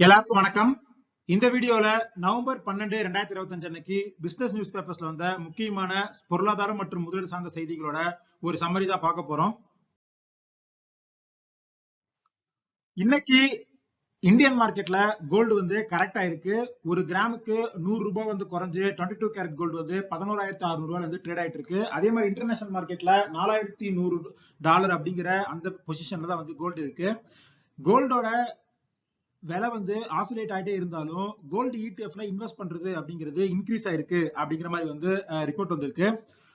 எல்லாருக்கும் வணக்கம். இந்த வீடியோல நவம்பர் பன்னெண்டு ரெண்டாயிரத்தி இருபத்தி அஞ்சு அன்னைக்கு பிசினஸ் நியூஸ் பேப்பர்ஸ்ல வந்த முக்கியமான பொருளாதாரம் மற்றும் முதலீடு சார்ந்த செய்திகளோட ஒரு சம்மரி தான் பார்க்க போறோம். இன்னைக்கு இந்தியன் மார்க்கெட்ல கோல்டு வந்து கரெக்டா இருக்கு ஒரு கிராமுக்கு நூறு ரூபாய் வந்து குறைஞ்சு டுவெண்ட்டி டூ கேரட் கோல்டு வந்து பதினோராயிரத்தி அறுநூறு ரூபாய் வந்து ட்ரேட் ஆயிட்டு இருக்கு. அதே மாதிரி இன்டர்நேஷனல் மார்க்கெட்ல நாலாயிரத்தி நூறு டாலர் அப்படிங்கிற அந்த பொசிஷன்ல தான் வந்து கோல்டு இருக்கு. கோல்டோட விலை வந்து ஆசிலேட் ஆகிட்டே இருந்தாலும் கோல்டு இடிஎஃப்ல இன்வெஸ்ட் பண்றது அப்படிங்கிறது இன்க்ரீஸ் ஆயிருக்கு அப்படிங்கிற மாதிரி வந்து ரிப்போர்ட் வந்திருக்கு.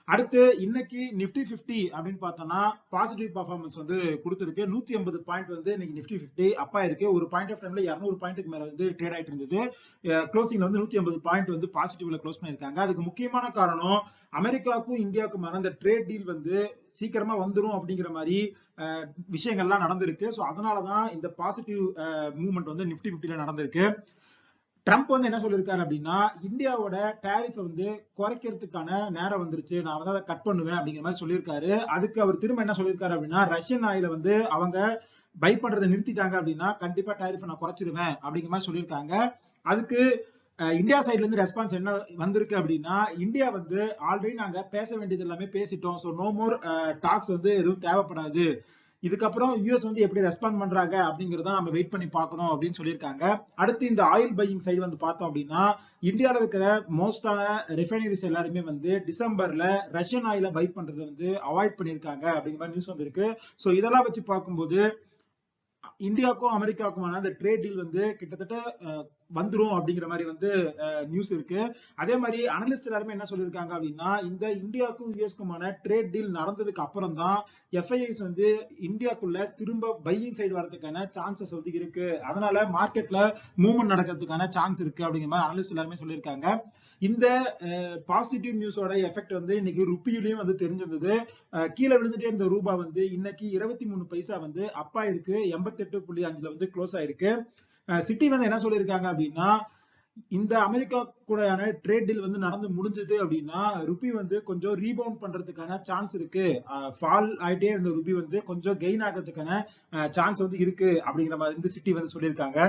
அடுத்து இன்னைக்கு நிப்டி பிப்டி அப்படின்னு பார்த்தோம்னா பாசிட்டிவ் பர்ஃபார்மன்ஸ் வந்து கொடுத்துருக்கு. நூத்தி ஐம்பது பாயிண்ட் வந்து இன்னைக்கு நிப்டி பிப்டி அப்பா இருக்கு ஒரு பாயிண்ட் ஆஃப் டைம்ல இரநூறு பாயிண்ட்டுக்கு மேல வந்து ட்ரேட் ஆயிட்டு இருந்தது. க்ளோசிங்ல வந்து நூத்தி ஐம்பது பாயிண்ட் வந்து பாசிட்டிவ்ல க்ளோஸ் பண்ணிருக்காங்க அதுக்கு முக்கியமான காரணம் அமெரிக்காவுக்கும் இந்தியாவுக்குமான அந்த ட்ரேட் டீல் வந்து சீக்கிரமா வந்துடும் அப்படிங்கிற மாதிரி விஷயங்கள்லாம் நடந்திருக்கு. ஸோ அதனாலதான் இந்த பாசிட்டிவ் மூவ்மெண்ட் வந்து நிப்டி பிப்டில நடந்திருக்கு. ட்ரம்ப் வந்து என்ன சொல்லியிருக்காரு அப்படின்னா இந்தியாவோட டேரிஃபை வந்து குறைக்கிறதுக்கான நேரம் வந்துருச்சு. நான் வந்து அதை கட் பண்ணுவேன் அப்படிங்கிற மாதிரி சொல்லியிருக்காரு அதுக்கு அவர் திரும்ப என்ன சொல்லியிருக்காரு அப்படின்னா ரஷ்யன் ஆயில வந்து அவங்க பை பண்றதை நிறுத்திட்டாங்க அப்படின்னா கண்டிப்பா டேரிஃபை நான் குறைச்சிருவேன் அப்படிங்கிற மாதிரி சொல்லியிருக்காங்க அதுக்கு இந்தியா சைட்ல இருந்து ரெஸ்பான்ஸ் என்ன வந்திருக்கு அப்படின்னா இந்தியா வந்து ஆல்ரெடி நாங்க பேச வேண்டியது எல்லாமே பேசிட்டோம். ஸோ நோ மோர் டாக்ஸ் வந்து எதுவும் தேவைப்படாது. இதுக்கப்புறம் யூஎஸ் வந்து எப்படி ரெஸ்பாண்ட் பண்றாங்க அப்படிங்கறத நம்ம வெயிட் பண்ணி பார்க்கணும் அப்படின்னு சொல்லியிருக்காங்க. அடுத்து இந்த ஆயில் பையிங் சைடு வந்து பார்த்தோம் அப்படின்னா இந்தியாவில் இருக்கிற மோஸ்டான ரிஃபைனரிஸ் எல்லாருமே வந்து டிசம்பர்ல ரஷ்யன் ஆயில பை பண்றதை வந்து அவாய்ட் பண்ணியிருக்காங்க அப்படிங்கிற மாதிரி நியூஸ் வந்திருக்கு. ஸோ இதெல்லாம் வச்சு பார்க்கும்போது இந்தியாவுக்கும் அமெரிக்காவுக்குமான அந்த ட்ரேட் டீல் வந்து கிட்டத்தட்ட வந்துரும் அப்படிங்கிற மாதிரி வந்து நியூஸ் இருக்கு. அதே மாதிரி அனலிஸ்ட் எல்லாருமே என்ன சொல்லியிருக்காங்க அப்படின்னா இந்த இந்தியாவுக்கும் யூஎஸ்க்குமான ட்ரேட் டீல் நடந்ததுக்கு அப்புறம் தான் எஃப்ஐஐஸ் வந்து இந்தியாக்குள்ள திரும்ப பையிங் சைடு வரதுக்கான சான்சஸ் வந்து இருக்கு. அதனால மார்க்கெட்ல மூவ்மெண்ட் நடக்கிறதுக்கான சான்ஸ் இருக்கு அப்படிங்கிற மாதிரி அனலிஸ்ட் எல்லாருமே சொல்லியிருக்காங்க. இந்த பாசிட்டிவ் நியூஸோட எஃபெக்ட் வந்து இன்னைக்கு ருப்பியிலையும் வந்து தெரிஞ்சிருந்தது. கீழே விழுந்துட்டே இருந்த ரூபா வந்து இன்னைக்கு இருபத்தி மூணு பைசா வந்து அப்பா இருக்கு எண்பத்தி எட்டு புள்ளி அஞ்சுல வந்து க்ளோஸ் ஆயிருக்கு. சிட்டி வந்து என்ன சொல்லியிருக்காங்க அப்படின்னா இந்த அமெரிக்கா கூடயான ட்ரேட் டீல் வந்து நடந்து முடிஞ்சது அப்படின்னா ருபி வந்து கொஞ்சம் ரீபவுண்ட் பண்றதுக்கான சான்ஸ் இருக்கு. ஃபால் ஆயிட்டே இருந்த ருபி வந்து கொஞ்சம் கெயின் ஆகிறதுக்கான சான்ஸ் வந்து இருக்கு அப்படிங்கிற மாதிரி வந்து சிட்டி வந்து சொல்லியிருக்காங்க.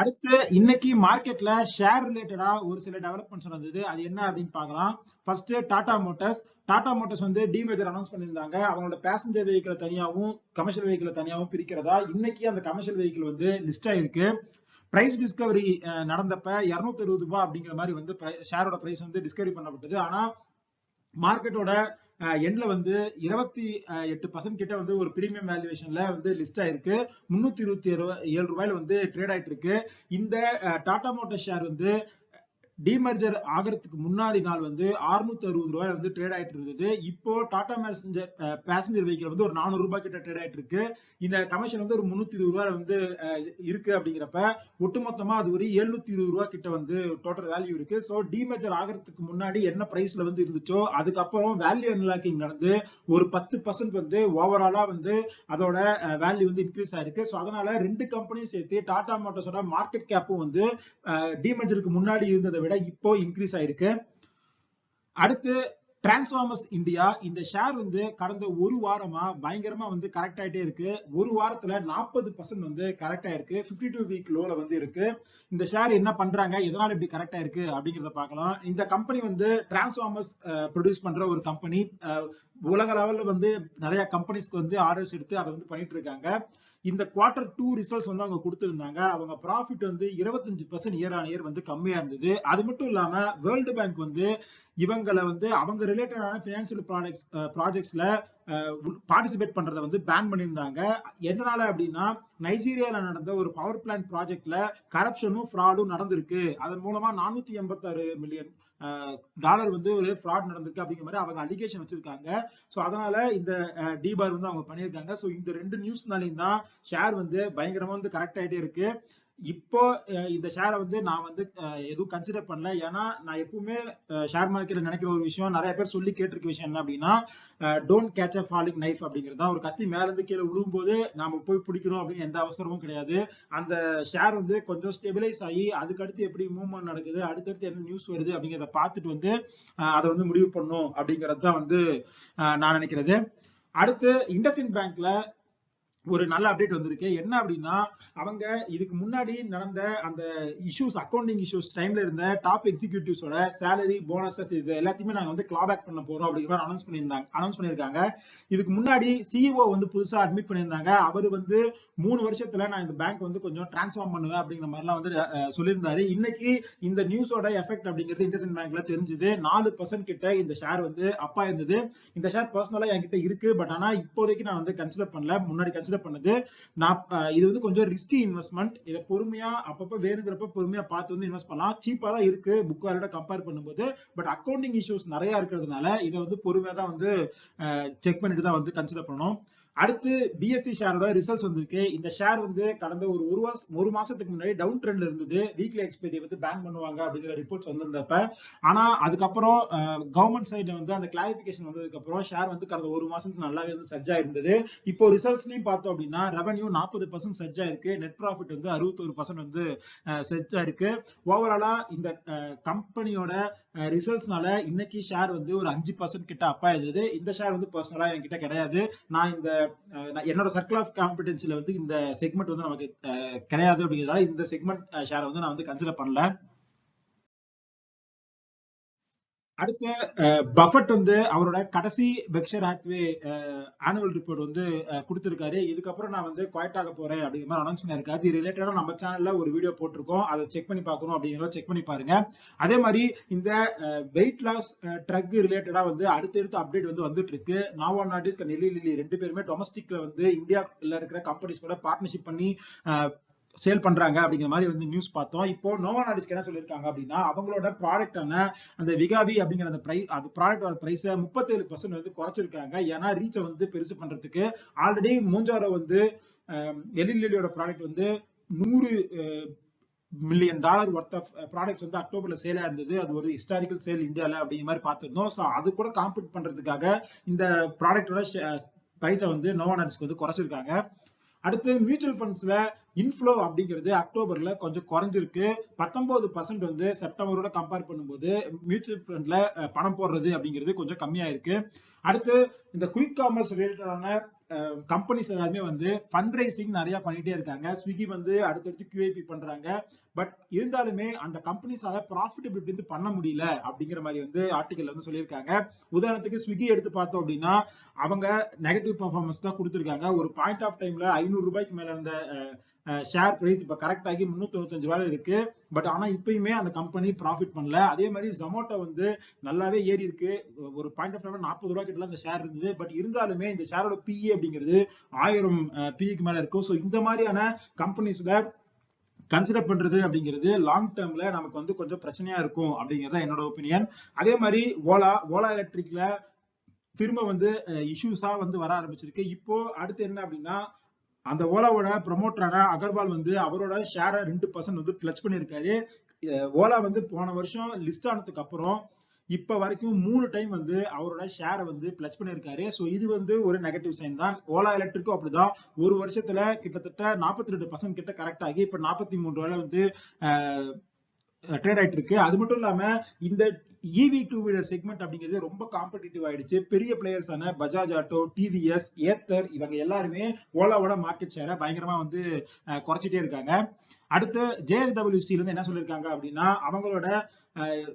அடுத்து இன்னைக்கு மார்க்கெட்ல ஷேர் ரிலேட்டடா ஒரு சில டெவலப்மெண்ட்ஸ் நடந்தது. அது என்ன அப்படின்னு பார்க்கலாம். First Tata motors Tata motors வந்து டிமேஜர் அனௌன்ஸ் பண்ணியிருந்தாங்க. அவங்களோட பேசஞ்சர் வெஹிக்கிள் தனியாகவும் கமர்ஷியல் வெஹிக்கிள் தனியாகவும் பிரிக்கிறதா இன்னைக்கு அந்த கமர்ஷியல் வெஹிக்கிள் வந்து லிஸ்ட் ஆயிருக்கு. பிரைஸ் டிஸ்கவரி நடந்தப்ப இருநூத்தி அறுபது ரூபாய் அப்படிங்கிற மாதிரி வந்து ஷேரோட பிரைஸ் வந்து டிஸ்கவரி பண்ணப்பட்டது. ஆனா மார்க்கெட்டோட எண்ட்ல வந்து இருபத்தி எட்டு பர்சன்ட் கிட்ட வந்து ஒரு பிரீமியம் வேல்யூவேஷன்ல வந்து லிஸ்ட் ஆயிருக்கு. முன்னூத்தி இருபத்தி ஏழு ரூபாயில வந்து ட்ரேட் ஆயிட்டு இருக்கு இந்த டாடா மோட்டர் ஷேர் வந்து டிமர்ஜர் ஆகிறதுக்கு முன்னாடி நாள் வந்து அறுநூத்தி அறுபது ரூபாய் வந்து ட்ரேட் ஆயிட்டு இருந்தது இப்போ டாடா மேசஞ்சர் பேசஞ்சர் வெஹிக்கிள் வந்து ஒரு நானூறு ரூபாய் கிட்ட ட்ரேட் ஆயிட்டு இருக்கு இந்த கமிஷன் வந்து ஒரு முன்னூத்தி இருபது ரூபாய் வந்து இருக்கு அப்படிங்கிறப்ப ஒட்டுமொத்தமா அது ஒரு எழுநூத்தி இருபது ரூபாய் கிட்ட வந்து டோட்டல் வேல்யூ இருக்கு. ஸோ டிமேஜர் ஆகிறதுக்கு முன்னாடி என்ன பிரைஸ்ல வந்து இருந்துச்சோ அதுக்கப்புறம் வேல்யூ அன்லாக்கிங் நடந்து ஒரு பத்து பர்சன்ட் வந்து ஓவராலா வந்து அதோட வேல்யூ வந்து இன்க்ரீஸ் ஆயிருக்கு. ஸோ அதனால ரெண்டு கம்பெனியும் சேர்த்து டாடா மோட்டார்ஸோட மார்க்கெட் கேப்பும் வந்து டிமேஜருக்கு முன்னாடி இருந்ததை விட இப்போ இன்க்ரீஸ் ஆயிருக்கு. அடுத்து டிரான்ஸ்ஃபார்மர்ஸ் இந்தியா இந்த ஷேர் வந்து கடந்த ஒரு வாரமா பயங்கரமா வந்து கரெக்ட் ஆயிட்டே இருக்கு. ஒரு வாரத்துல நாற்பது பர்சன்ட் வந்து கரெக்ட் ஆயிருக்கு. பிப்டி டூ வீக் லோல வந்து இருக்கு. இந்த ஷேர் என்ன பண்றாங்க? எதனால இப்படி கரெக்ட் ஆயிருக்கு? அப்படிங்கறத பார்க்கலாம். இந்த கம்பெனி வந்து டிரான்ஸ்ஃபார்மர்ஸ் ப்ரொடியூஸ் பண்ற ஒரு கம்பெனி உலக லெவல்ல வந்து நிறைய கம்பெனிஸ்க்கு வந்து ஆர்டர்ஸ் எடுத்து அதை வந்து பண்ணிட்டு இருக்காங்க. இந்த குவார்டர் டூ ரிசல்ட்ஸ் வந்து அவங்க கொடுத்துருந்தாங்க. அவங்க ப்ராஃபிட் வந்து இருபத்தஞ்சு பர்சன்ட் இயர் ஆன் இயர் வந்து கம்மியா இருந்தது. அது மட்டும் இல்லாம வேர்ல்டு பேங்க் வந்து இவங்களை வந்து அவங்க ரிலேட்டடான பினான்சியல் ப்ராடக்ட்ஸ் ப்ராஜெக்ட்ஸ்ல பார்ட்டிசிபேட் பண்றதை வந்து பேன் பண்ணியிருந்தாங்க. எதனால அப்படின்னா நைஜீரியால நடந்த ஒரு பவர் பிளான்ட் ப்ராஜெக்ட்ல கரப்ஷனும் ஃப்ராடும் நடந்திருக்கு. அதன் மூலமா நானூத்தி எண்பத்தாறு மில்லியன் டாலர் வந்து ஒரு ஃப்ராட் நடந்திருக்கு அப்படிங்கிற மாதிரி அவங்க அலிகேஷன் வச்சிருக்காங்க. ஸோ அதனால இந்த டிபார் வந்து அவங்க பண்ணியிருக்காங்க. ஸோ இந்த ரெண்டு நியூஸ்னாலையும் தான் ஷேர் வந்து பயங்கரமா வந்து கரெக்ட் ஆகிட்டே இருக்கு. இப்போ இந்த ஷேரை வந்து நான் வந்து எதுவும் கன்சிடர் பண்ணல. ஏன்னா நான் எப்பவுமே ஷேர் மார்க்கெட்ல நினைக்கிற ஒரு விஷயம் நிறைய பேர் சொல்லி கேட்டிருக்க விஷயம் என்ன அப்படின்னா don't catch a falling knife அப்படிங்கிறது தான். ஒரு கத்தி மேல இருந்து கீழே விழும்போது நாம போய் பிடிக்கணும் அப்படின்னு எந்த அவசரமும் கிடையாது. அந்த ஷேர் வந்து கொஞ்சம் ஸ்டெபிலைஸ் ஆகி அதுக்கடுத்து எப்படி மூவ்மெண்ட் நடக்குது அடுத்தடுத்து என்ன நியூஸ் வருது அப்படிங்கிறத பார்த்துட்டு வந்து அதை வந்து முடிவு பண்ணும் அப்படிங்கிறது தான் வந்து நான் நினைக்கிறது. அடுத்து இண்டஸ்இன் பேங்க்ல ஒரு நல்ல அப்டேட் வந்திருக்கு. என்ன அப்படின்னா அவங்க இதுக்கு முன்னாடி நடந்த அந்த இஷ்யூஸ் அக்கௌண்டிங் இஷ்யூஸ் டைம்ல இருந்த டாப் எக்ஸிகியூட்டிவ்ஸோட சேலரி போனஸஸ் இது எல்லாத்தையுமே நாங்க வந்து கிளாபேக் பண்ண போறோம் அப்படிங்கிற மாதிரி அனௌன்ஸ் பண்ணியிருந்தாங்க. அனௌன்ஸ் பண்ணியிருக்காங்க. இதுக்கு முன்னாடி சிஇஓ வந்து புதுசா அட்மிட் பண்ணியிருந்தாங்க. அவர் வந்து மூணு வருஷத்துல நான் இந்த பேங்க் வந்து கொஞ்சம் டிரான்ஸ்ஃபார்ம் பண்ணுவேன் அப்படிங்கிற மாதிரிலாம் வந்து சொல்லியிருந்தாரு. இன்னைக்கு இந்த நியூஸோட எஃபெக்ட் அப்படிங்கிறது இண்டஸ்இன் பேங்க்ல தெரிஞ்சது. நாலு பர்சன்ட் கிட்ட இந்த ஷேர் வந்து அப்பா இருந்தது இந்த ஷேர் பர்சனலா என்கிட்ட இருக்கு. பட் ஆனா இப்போதைக்கு நான் வந்து கன்சிடர் பண்ணல. முன்னாடி கன்சிடர் பண்ணது. நான் இது வந்து கொஞ்சம் ரிஸ்கி இன்வெஸ்ட்மெண்ட் இதை பொறுமையா அப்பப்ப வேணுங்கிறப்ப பொறுமையா பார்த்து வந்து இன்வெஸ்ட் பண்ணலாம். சீப்பா தான் இருக்கு புக் வேலோட கம்பேர் பண்ணும்போது. பட் அக்கௌண்டிங் இஷ்யூஸ் நிறைய இருக்கிறதுனால இதை வந்து பொறுமையா தான் வந்து செக் பண்ணிட்டு தான் வந்து கன்சிடர் பண்ணணும். அடுத்து பிஎஸ்சி ஷேரோட ரிசல்ட்ஸ் வந்திருக்கு. இந்த ஷேர் வந்து கடந்த ஒரு ஒரு மாசம் ஒரு மாசத்துக்கு முன்னாடி டவுன் ட்ரெண்ட்ல இருந்தது. வீக்லி எக்ஸ்பைரி வந்து பேன் பண்ணுவாங்க அப்படிங்கிற ரிப்போர்ட்ஸ் வந்திருந்தப்ப ஆனா அதுக்கப்புறம் கவர்மெண்ட் சைட்ல வந்து அந்த கிளாரிபிகேஷன் வந்ததுக்கு அப்புறம் ஷேர் வந்து கடந்த ஒரு மாசத்துக்கு நல்லாவே வந்து சர்ஜா இருந்தது இப்போ ரிசல்ட்ஸ்லயும் பார்த்தோம் அப்படின்னா ரெவன்யூ நாற்பது பர்சன்ட் சர்ஜா இருக்கு நெட் ப்ராஃபிட் வந்து அறுபத்தொரு பர்சன்ட் வந்து சர்ஜா இருக்கு ஓவராலா இந்த கம்பெனியோட ரிசல்ட்ஸ்னால இன்னைக்கு ஷேர் வந்து ஒரு அஞ்சு பர்சன்ட் கிட்ட அப்பா இருந்தது இந்த ஷேர் வந்து பர்சனலா என்கிட்ட கிடையாது. நான் இந்த என்னோட சர்க்கிள் ஆஃப் காம்பிடன்ஸ்ல வந்து இந்த செக்மெண்ட் வந்து நமக்கு கிடையாது அப்படிங்கிறதால இந்த செக்மெண்ட் ஷேரை வந்து நான் வந்து கன்சிடர் பண்ணல. அடுத்து பஃபட் வந்து அவரோட கடைசி பெக்ஷர் ஹாத்வே ஆனுவல் ரிப்போர்ட் வந்து கொடுத்துருக்காரு. இதுக்கப்புறம் நான் வந்து குவாய்ட் ஆக போறேன் அப்படிங்கிற மாதிரி அனௌன்ஸ் பண்ணியிருக்காரு. இது ரிலேட்டடா நம்ம சேனல்ல ஒரு வீடியோ போட்டிருக்கோம். அதை செக் பண்ணி பார்க்கணும் அப்படிங்கிறத செக் பண்ணி பாருங்க. அதே மாதிரி இந்த வெயிட் லாஸ் ட்ரக் ரிலேட்டடா வந்து அடுத்தடுத்து அப்டேட் வந்து வந்துட்டு இருக்கு நாவா நாட்டிஸ் நெல்லி லில்லி ரெண்டு பேருமே டொமஸ்டிக்ல வந்து இந்தியாவில் இருக்கிற கம்பெனிஸ் கூட பார்ட்னர்ஷிப் பண்ணி சேல் பண்றாங்க அப்படிங்கிற மாதிரி வந்து நியூஸ் பார்த்தோம். இப்போ நோவா நாடிஸ்க்கு என்ன சொல்லியிருக்காங்க அப்படின்னா அவங்களோட ப்ராடக்டான அந்த விகாவி அப்படிங்கிற அந்த ப்ரை அது ப்ராடக்டோட பிரைஸை முப்பத்தேழு பர்சன்ட் வந்து குறைச்சிருக்காங்க. ஏன்னா ரீச்சை வந்து பெருசு பண்றதுக்கு ஆல்ரெடி மூஞ்சாரோ வந்து எலிலியோட ப்ராடக்ட் வந்து நூறு million dollar worth of products வந்து அக்டோபர்ல சேலா இருந்தது. அது ஒரு ஹிஸ்டாரிக்கல் சேல் இந்தியால அப்படிங்கிற மாதிரி பார்த்துருந்தோம். ஸோ அது கூட காம்பீட் பண்றதுக்காக இந்த ப்ராடக்டோட பிரைஸை வந்து நோவா வந்து குறைச்சிருக்காங்க. அடுத்து மியூச்சுவல் ஃபண்ட்ஸ்ல இன்ஃப்ளோ அப்படிங்கிறது அக்டோபர்ல கொஞ்சம் குறைஞ்சிருக்கு. பத்தொன்பது பர்சன்ட் வந்து செப்டம்பரோட கம்பேர் பண்ணும்போது மியூச்சுவல் ஃபண்ட்ல பணம் போடுறது அப்படிங்கிறது கொஞ்சம் கம்மியா இருக்கு அடுத்து இந்த குயிக் காமர்ஸ் ரிலேட்டடான கம்பெனிஸ் எல்லாருமே வந்து ஃபண்ட் ரைசிங் நிறைய பண்ணிட்டே இருக்காங்க. ஸ்விக்கி வந்து அடுத்தடுத்து கியூஐபி பண்றாங்க. பட் இருந்தாலுமே அந்த கம்பெனிஸால ப்ராஃபிட்டபிலிட்டி வந்து பண்ண முடியல அப்படிங்கிற மாதிரி வந்து ஆர்டிகல் வந்து சொல்லியிருக்காங்க. உதாரணத்துக்கு ஸ்விக்கி எடுத்து பார்த்தோம் அப்படின்னா அவங்க நெகட்டிவ் பர்ஃபார்மன்ஸ் தான் கொடுத்துருக்காங்க. ஒரு பாயிண்ட் ஆஃப் டைம்ல ஐநூறு ரூபாய்க்கு மேல இருந்த ஷேர் பிரைஸ் இப்போ கரெக்ட் ஆகி முந்நூற்றி தொண்ணூத்தஞ்சு ரூபாய் இருக்கு. பட் ஆனால் இப்பயுமே அந்த கம்பெனி ப்ராஃபிட் பண்ணல. அதே மாதிரி ஜொமேட்டோ வந்து நல்லாவே ஏறி இருக்கு. ஒரு பாயிண்ட் ஆஃப் டைம்ல நாற்பது ரூபாய் கிட்ட அந்த ஷேர் இருந்தது. பட் இருந்தாலுமே இந்த ஷேரோட பிஇ அப்படிங்கிறது ஆயிரம் பிஇக்கு மேல இருக்கும். ஸோ இந்த மாதிரியான கம்பெனிஸ்ல கன்சிடர் பண்றது அப்படிங்கிறது லாங் டேர்ம்ல நமக்கு வந்து கொஞ்சம் பிரச்சனையா இருக்கும் அப்படிங்கறது என்னோட ஒப்பீனியன் அதே மாதிரி ஓலா ஓலா எலக்ட்ரிக்ல திரும்ப வந்து இஷ்யூஸா வந்து வர ஆரம்பிச்சிருக்கு. இப்போ அடுத்து என்ன அப்படின்னா அந்த ஓலாவோட ப்ரொமோட்டரான அகர்வால் வந்து அவரோட ஷேரை ரெண்டு பர்சன்ட் வந்து கிளச் பண்ணியிருக்காரு. ஓலா வந்து போன வருஷம் லிஸ்ட் ஆனதுக்கு அப்புறம் இப்ப வரைக்கும் மூணு டைம் வந்து அவரோட ஷேரை வந்து பிளச் பண்ணியிருக்காரு. ஸோ இது வந்து ஒரு நெகட்டிவ் சைன் தான். ஓலா எலக்ட்ரிக்கும் அப்படிதான். ஒரு வருஷத்துல கிட்டத்தட்ட நாற்பத்தி ரெண்டு பர்சன்ட் கிட்ட கரெக்ட் ஆகி இப்ப நாற்பத்தி மூன்று ரூபாயில வந்து ட்ரேட் ஆயிட்டு இருக்கு. அது மட்டும் இல்லாம இந்த இவி டூ வீலர் செக்மெண்ட் அப்படிங்கிறது ரொம்ப காம்படிட்டிவ் ஆயிடுச்சு. பெரிய பிளேயர்ஸான பஜாஜ் ஆட்டோ டிவிஎஸ் ஏத்தர் இவங்க எல்லாருமே ஓலாவோட மார்க்கெட் ஷேரை பயங்கரமா வந்து குறைச்சிட்டே இருக்காங்க. அடுத்து ஜேஎஸ்டபிள்யூ ஸ்டீல் வந்து என்ன சொல்லியிருக்காங்க அப்படின்னா அவங்களோட அஹ்,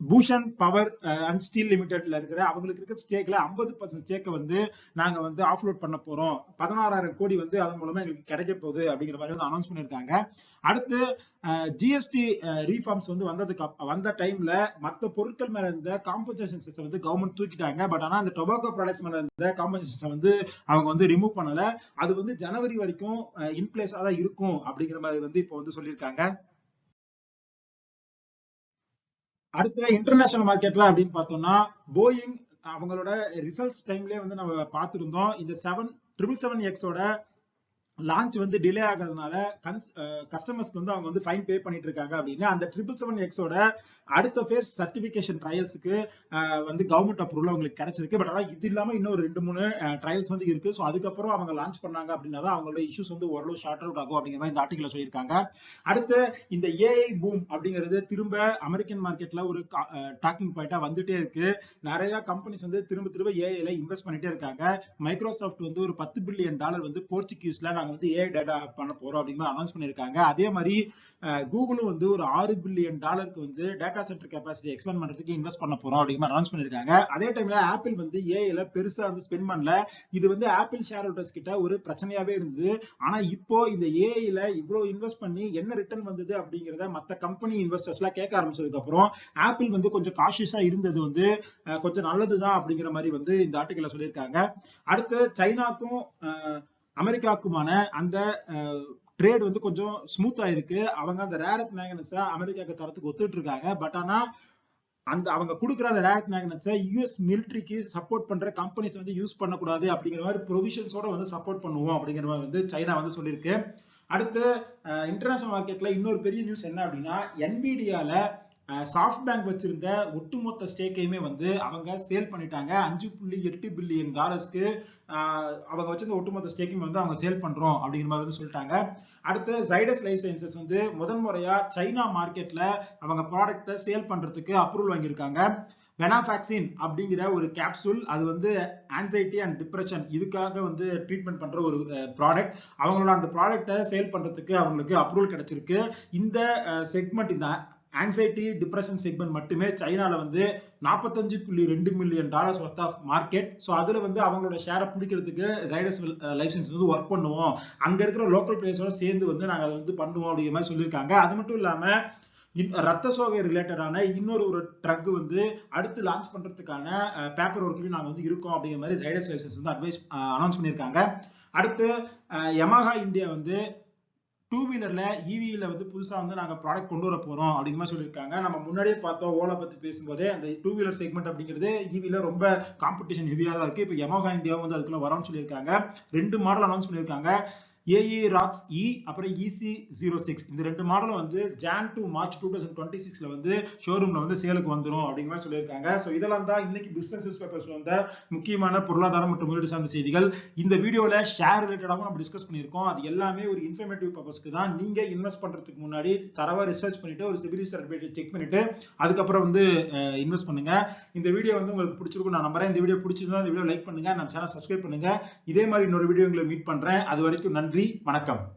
பூஷன் பவர் அண்ட் ஸ்டீல் லிமிடெட்ல இருக்கிற அவங்களுக்கு இருக்கிற ஸ்டேக்ல ஐம்பது பர்சன்ட் ஸ்டேக்கை வந்து நாங்க வந்து ஆஃப்லோட் பண்ண போறோம். பதினாறாயிரம் கோடி வந்து அதன் மூலமா எங்களுக்கு கிடைக்க போகுது அப்படிங்கிற மாதிரி வந்து அனௌன்ஸ் பண்ணிருக்காங்க அடுத்து ஜிஎஸ்டி ரீஃபார்ம்ஸ் வந்து வந்ததுக்கு வந்த டைம்ல மற்ற பொருட்கள் மேல இருந்த காம்பன்சேஷன் சிஸ்டம் வந்து கவர்மெண்ட் தூக்கிட்டாங்க. பட் ஆனா அந்த டொபாக்கோ ப்ராடக்ட்ஸ் மேல இருந்த காம்பன்சேஷன் வந்து அவங்க வந்து ரிமூவ் பண்ணல. அது வந்து ஜனவரி வரைக்கும் இன்பிளேஸா தான் இருக்கும் அப்படிங்கிற மாதிரி வந்து இப்போ வந்து சொல்லியிருக்காங்க. அடுத்த இன்டர்நேஷனல் மார்க்கெட்ல அப்படின்னு பார்த்தோம்னா போயிங் அவங்களோட ரிசல்ட்ஸ் டைம்லயே வந்து நம்ம பார்த்துருந்தோம். இந்த செவன் ட்ரிபிள் செவன் எக்ஸோட லான்ச் வந்து டிலே ஆகிறதுனால கஸ்டமர்ஸ்க்கு வந்து அவங்க வந்து ஃபைன் பே பண்ணிட்டு இருக்காங்க அப்படின்னு அந்த ட்ரிபிள் செவன் எக்ஸோட அடுத்த ஃபேஸ் சர்டிபிகேஷன் ட்ரையல்ஸுக்கு வந்து கவர்மெண்ட் அப்ரூவல் அவங்களுக்கு கிடைச்சிருக்கு பட் ஆனால் இது இல்லாமல் இன்னும் ரெண்டு மூணு ட்ரையல்ஸ் வந்து இருக்கு. ஸோ அதுக்கப்புறம் அவங்க லான்ச் பண்ணாங்க அப்படின்னா தான் அவங்களோட இஷ்யூஸ் வந்து ஓரளவு ஷார்ட் அவுட் ஆகும் அப்படிங்கிற மாதிரி இந்த ஆர்டிகல் சொல்லியிருக்காங்க. அடுத்து இந்த ஏஐ பூம் அப்படிங்கிறது திரும்ப அமெரிக்கன் மார்க்கெட்ல ஒரு டாக்கிங் பாயிண்டா வந்துட்டே இருக்கு. நிறைய கம்பெனிஸ் வந்து திரும்ப திரும்ப ஏஐல இன்வெஸ்ட் பண்ணிட்டே இருக்காங்க. மைக்ரோசாஃப்ட் வந்து ஒரு பத்து பில்லியன் டாலர் வந்து போர்ச்சுகீஸ்ல நாங்க வந்து ஏஐ டேட்டா பண்ண போறோம் அப்படிங்கிற அனௌன்ஸ் பண்ணிருக்காங்க அதே மாதிரி கூகுளும் வந்து ஒரு ஆறு பில்லியன் டாலருக்கு வந்து டேட்டா சென்டர் கெப்பாசிட்டி எக்ஸ்பேண்ட் பண்றதுக்கு இன்வெஸ்ட் பண்ண போறோம் அப்படிங்கிற அனௌன்ஸ் பண்ணிருக்காங்க அதே டைம்ல ஆப்பிள் வந்து ஏஐல பெருசா வந்து ஸ்பெண்ட் பண்ணல. இது வந்து ஆப்பிள் ஷேர் ஹோல்டர்ஸ் கிட்ட ஒரு பிரச்சனையாவே இருந்தது. ஆனா இப்போ இந்த ஏஐல இவ்வளவு இன்வெஸ்ட் பண்ணி என்ன ரிட்டர்ன் வந்தது அப்படிங்கறத மத்த கம்பெனி இன்வெஸ்டர்ஸ் எல்லாம் கேட்க ஆரம்பிச்சதுக்கு அப்புறம் ஆப்பிள் வந்து கொஞ்சம் காஷியஸா இருந்தது வந்து கொஞ்சம் நல்லதுதான் அப்படிங்கிற மாதிரி வந்து இந்த ஆர்டிகல்ல சொல்லியிருக்காங்க. அடுத்து சைனாக்கும் அமெரிக்காவுக்குமான அந்த ட்ரேட் வந்து கொஞ்சம் ஸ்மூத் ஆயிருக்கு. அவங்க அந்த ரேரத் மேக்னஸை அமெரிக்காவுக்கு தரத்துக்கு ஒத்துட்டு இருக்காங்க பட் ஆனா அந்த அவங்க கொடுக்குற அந்த ரேரத் மேக்னட்ஸை யூஎஸ் மிலிட்ரிக்கு சப்போர்ட் பண்ற கம்பெனிஸ் வந்து யூஸ் பண்ணக்கூடாது அப்படிங்கிற மாதிரி ப்ரொவிஷன்ஸோட வந்து சப்போர்ட் பண்ணுவோம் அப்படிங்கிற மாதிரி வந்து சைனா வந்து சொல்லியிருக்கு. அடுத்து இன்டர்நேஷனல் மார்க்கெட்ல இன்னொரு பெரிய நியூஸ் என்ன அப்படின்னா என்பிடியால சாஃப்ட் பேங்க் வச்சிருந்த ஒட்டுமொத்த ஸ்டேக்கையுமே வந்து அவங்க சேல் பண்ணிட்டாங்க. அஞ்சு புள்ளி எட்டு பில்லியன் டாலர்ஸ்க்கு அவங்க வச்சிருந்த ஒட்டுமொத்த ஸ்டேக்கையும் வந்து அவங்க சேல் பண்றோம் அப்படிங்கிற மாதிரி வந்து சொல்லிட்டாங்க. அடுத்து ஜைடஸ் லைஃப் சயின்சஸ் வந்து முதன் முறையா சைனா மார்க்கெட்ல அவங்க ப்ராடக்ட்டை சேல் பண்றதுக்கு அப்ரூவல் வாங்கியிருக்காங்க. வெனாஃபாக்சின் அப்படிங்கிற ஒரு கேப்சூல் அது வந்து ஆன்சைட்டி அண்ட் டிப்ரெஷன் இதுக்காக வந்து ட்ரீட்மெண்ட் பண்ற ஒரு ப்ராடக்ட் அவங்களோட அந்த ப்ராடக்ட்டை சேல் பண்றதுக்கு அவங்களுக்கு அப்ரூவல் கிடைச்சிருக்கு. இந்த செக்மெண்ட் இந்த ஆன்சைட்டி டிப்ரெஷன் செக்மெண்ட் மட்டுமே சைனால வந்து நாற்பத்தஞ்சு புள்ளி ரெண்டு million dollars worth of market so அதுல வந்து அவங்களோட ஷேரை பிடிக்கிறதுக்கு ஜைடஸ் லைசன்ஸ் வந்து ஒர்க் பண்ணுவோம். அங்க இருக்கிற லோக்கல் பிளேயர்ஸோட சேர்ந்து வந்து நாங்கள் அதை வந்து பண்ணுவோம் அப்படிங்கிற மாதிரி சொல்லியிருக்காங்க. அது மட்டும் இல்லாம ரத்த சோகை ரிலேட்டடான இன்னொரு ஒரு ட்ரக் வந்து அடுத்து லான்ச் பண்றதுக்கான பேப்பர் ஒர்க்லயும் நாங்கள் வந்து இருக்கோம் அப்படிங்கிற மாதிரி ஜைடஸ் லைசன்ஸ் வந்து அட்வைஸ் அனௌன்ஸ் பண்ணியிருக்காங்க. அடுத்து யமஹா இந்தியா வந்து டூ வீலர்ல இவியில வந்து புதுசா வந்து நாங்க ப்ராடக்ட் கொண்டு வர போறோம் அப்படிங்கிற மாதிரி சொல்லியிருக்காங்க. நம்ம முன்னாடியே பார்த்தோம் ஓலா பத்தி பேசும்போதே அந்த டூ வீலர் செக்மெண்ட் அப்படிங்கிறது இவில ரொம்ப காம்படிஷன் ஹெவியா தான் இருக்கு. இப்போ யமஹா இந்தியா வந்து அதுக்குள்ள வரோம்னு சொல்லியிருக்காங்க. ரெண்டு மாடல் அனௌன்ஸ் பண்ணியிருக்காங்க. ஏஇ ராக்ஸ் இ அப்புறம் இசி ஜீரோ சிக்ஸ் இந்த ரெண்டு மாடலும் வந்து Jan to March two thousand twenty சிக்ஸ்ல வந்து ஷோரூம்ல வந்து சேலுக்கு வந்துடும் அப்படிங்கிற மாதிரி சொல்லியிருக்காங்க. ஸோ இதெல்லாம் தான் இன்னைக்கு பிசினஸ் நியூஸ் பேப்பர்ஸ் வந்த முக்கியமான பொருளாதாரம் மற்றும் முதலீடு சார்ந்த செய்திகள். இந்த வீடியோல ஷேர் ரிலேட்டடாகவும் நம்ம டிஸ்கஸ் பண்ணியிருக்கோம். அது எல்லாமே ஒரு இன்ஃபர்மேட்டிவ் பர்பஸ்க்கு தான். நீங்க இன்வெஸ்ட் பண்றதுக்கு முன்னாடி தரவா ரிசர்ச் பண்ணிட்டு ஒரு சிவில் சர்டிஃபிகேட் செக் பண்ணிட்டு அதுக்கப்புறம் வந்து இன்வெஸ்ட் பண்ணுங்க. இந்த வீடியோ வந்து உங்களுக்கு பிடிச்சிருக்கும் நான் நம்புறேன். இந்த வீடியோ பிடிச்சிருந்தா இந்த வீடியோ லைக் பண்ணுங்க. நம்ம சேனல் சப்ஸ்கிரைப் பண்ணுங்க. இதே மாதிரி இன்னொரு வீடியோ உங்களை மீட் பண்றேன். அது வரைக்கும் நன்றி. நன்றி வணக்கம்.